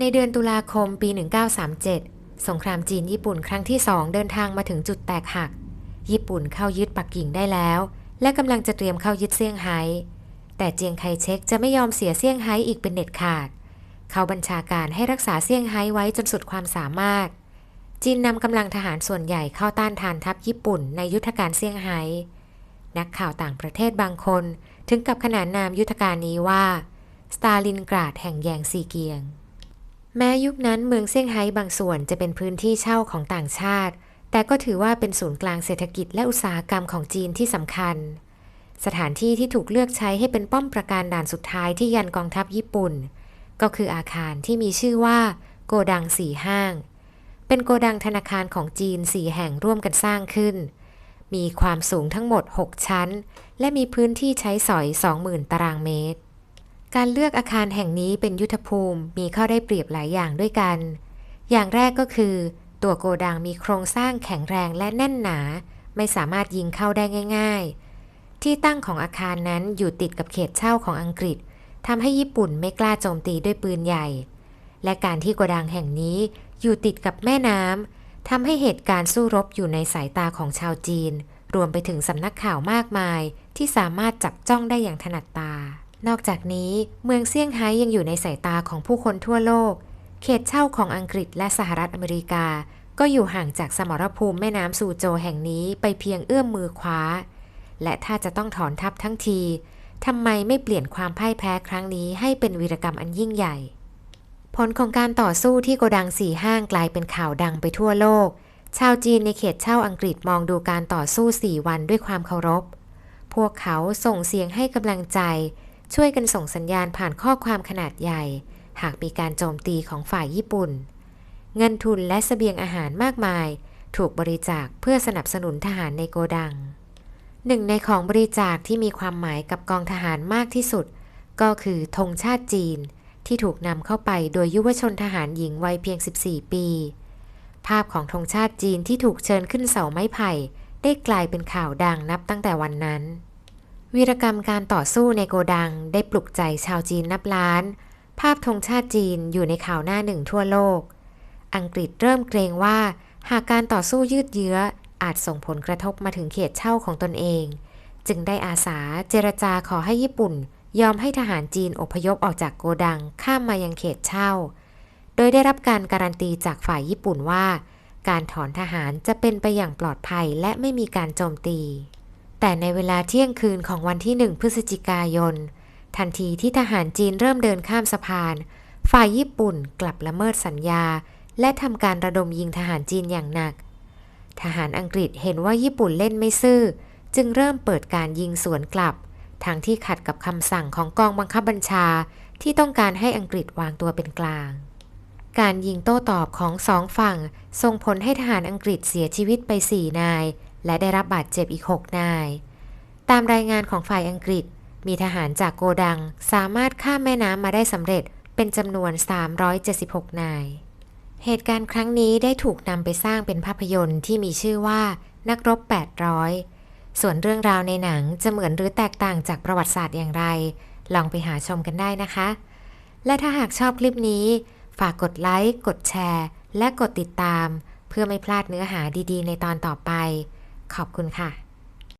ในเดือนตุลาคมปี 1937 สงครามจีนญี่ปุ่นครั้งที่สองเดินทางมาถึงจุดแตกหัก ญี่ปุ่นเข้ายึดปักกิ่งได้แล้ว และกำลังจะเตรียมเข้ายึดเซี่ยงไฮ้แต่เจียงไคเชกจะไม่ยอมเสียเซี่ยงไฮ้อีกเป็นเด็ดขาด เขาบัญชาการให้รักษาเซี่ยงไฮ้ไว้จนสุดความสามารถ จีนนำกำลังทหารส่วนใหญ่เข้าต้านทานทัพญี่ปุ่นในยุทธการเซี่ยงไฮ้นักข่าวต่างประเทศบางคน ถึงกับขนานนามยุทธการนี้ว่าสตาลินกราดแห่งแยงซีเกียง แม้ยุคนั้นเมืองเซี่ยงไฮ้บางส่วนจะเป็นพื้นที่เช่าของต่างชาติ แต่ก็ถือว่าเป็นศูนย์กลางเศรษฐกิจและอุตสาหกรรมของจีนที่สำคัญ สถานที่ที่ถูกเลือกใช้ให้เป็นป้อมปราการด่านสุดท้ายที่ยันกองทัพญี่ปุ่น ก็คืออาคารที่มีชื่อว่า โกดังสี่ห้าง เป็นโกดังธนาคารของจีนสี่แห่งร่วมกันสร้างขึ้น มีความสูงทั้งหมด 6 ชั้น และมีพื้นที่ใช้สอย 20,000 ตารางเมตร การเลือกอาคารแห่งนี้เป็นยุทธภูมิมีข้อได้เปรียบหลายอย่างด้วยกัน อย่างแรกก็คือ ตัวโกดังมีโครงสร้างแข็งแรงและแน่นหนา ไม่สามารถยิงเข้าได้ง่าย ๆ ที่ตั้งของอาคารนั้นอยู่ติดกับเขตเช่าของอังกฤษทำให้ญี่ปุ่นไม่กล้าโจมตีด้วยปืนใหญ่ และการที่โกดังแห่งนี้อยู่ติดกับแม่น้ำทำให้เหตุการณ์สู้รบอยู่ในสายตาของชาวจีน รวมไปถึงสำนักข่าวมากมาย ที่สามารถจับจ้องได้อย่างถนัดตา นอกจากนี้เมืองเซี่ยงไฮ้ยังอยู่ในสายตาของผู้คนทั่วโลก เขตเช่าของอังกฤษและสหรัฐอเมริกา ก็อยู่ห่างจากสมรภูมิแม่น้ำซูโจแห่งนี้ไปเพียงเอื้อมมือคว้า และถ้าจะต้องถอนทัพทั้งทีทำไมไม่เปลี่ยนความพ่ายแพ้ครั้งนี้ให้เป็นวีรกรรมอันยิ่งใหญ่ ผลของการต่อสู้ที่โกดังสี่ห้างกลายเป็นข่าวดังไปทั่วโลก ชาวจีนในเขตเช่าอังกฤษมองดูการต่อสู้4วันด้วยความเคารพ พวกเขาส่งเสียงให้กำลังใจ ช่วยกันส่งสัญญาณผ่านข้อความขนาดใหญ่ หากมีการโจมตีของฝ่ายญี่ปุ่น เงินทุนและสเสบียงอาหารมากมาย ถูกบริจาคเพื่อสนับสนุนทหารในโกดัง หนึ่งในของบริจาคที่มีความหมายกับกองทหารมากที่สุด ก็คือธงชาติจีน ที่ถูกนำเข้าไปโดยยุวชนทหารหญิงวัยเพียง 14 ปี ภาพของธงชาติจีนที่ถูกเชิญขึ้นเสาไม้ไผ่ได้กลายเป็นข่าวดังนับตั้งแต่วันนั้น วีรกรรมการต่อสู้ในโกดังได้ปลุกใจชาวจีนนับล้าน ภาพธงชาติจีนอยู่ในข่าวหน้าหนึ่งทั่วโลก อังกฤษเริ่มเกรงว่า หากการต่อสู้ยืดเยื้ออาจส่งผลกระทบมาถึงเขตเช่าของตนเอง จึงได้อาสาเจรจาขอให้ญี่ปุ่น ยอมให้ทหารจีนอพยพออกจากโกดังข้ามมายังเขตเช่า โดยได้รับการการันตีจากฝ่ายญี่ปุ่นว่า การถอนทหารจะเป็นไปอย่างปลอดภัยและไม่มีการโจมตี แต่ในเวลาเที่ยงคืนของวันที่หนึ่งพฤศจิกายน ทันทีที่ทหารจีนเริ่มเดินข้ามสะพาน ฝ่ายญี่ปุ่นกลับละเมิดสัญญา และทำการระดมยิงทหารจีนอย่างหนัก ทหารอังกฤษเห็นว่าญี่ปุ่นเล่นไม่ซื่อ จึงเริ่มเปิดการยิงสวนกลับทางที่ขัดกับคำสั่งของกองบังคับบัญชาที่ต้องการให้อังกฤษวางตัวเป็นกลาง การยิงโต้ตอบของสองฝั่งส่งผลให้ทหารอังกฤษเสียชีวิตไป4นาย และได้รับบาดเจ็บอีก 6 นาย ตามรายงานของฝ่ายอังกฤษ มีทหารจากโกดัง สามารถข้ามแม่น้ำมาได้สำเร็จเป็นจำนวน 376 นาย เหตุการณ์ครั้งนี้ได้ถูกนำไปสร้างเป็นภาพยนตร์ที่มีชื่อว่า นักรบ 800 ส่วนเรื่องราวในหนังจะเหมือนหรือแตกต่างจากประวัติศาสตร์อย่างไร ลองไปหาชมกันได้นะคะ และถ้าหากชอบคลิปนี้ ฝากกดไลค์ กดแชร์ และกดติดตาม เพื่อไม่พลาดเนื้อหาดีๆ ในตอนต่อไป ขอบคุณค่ะ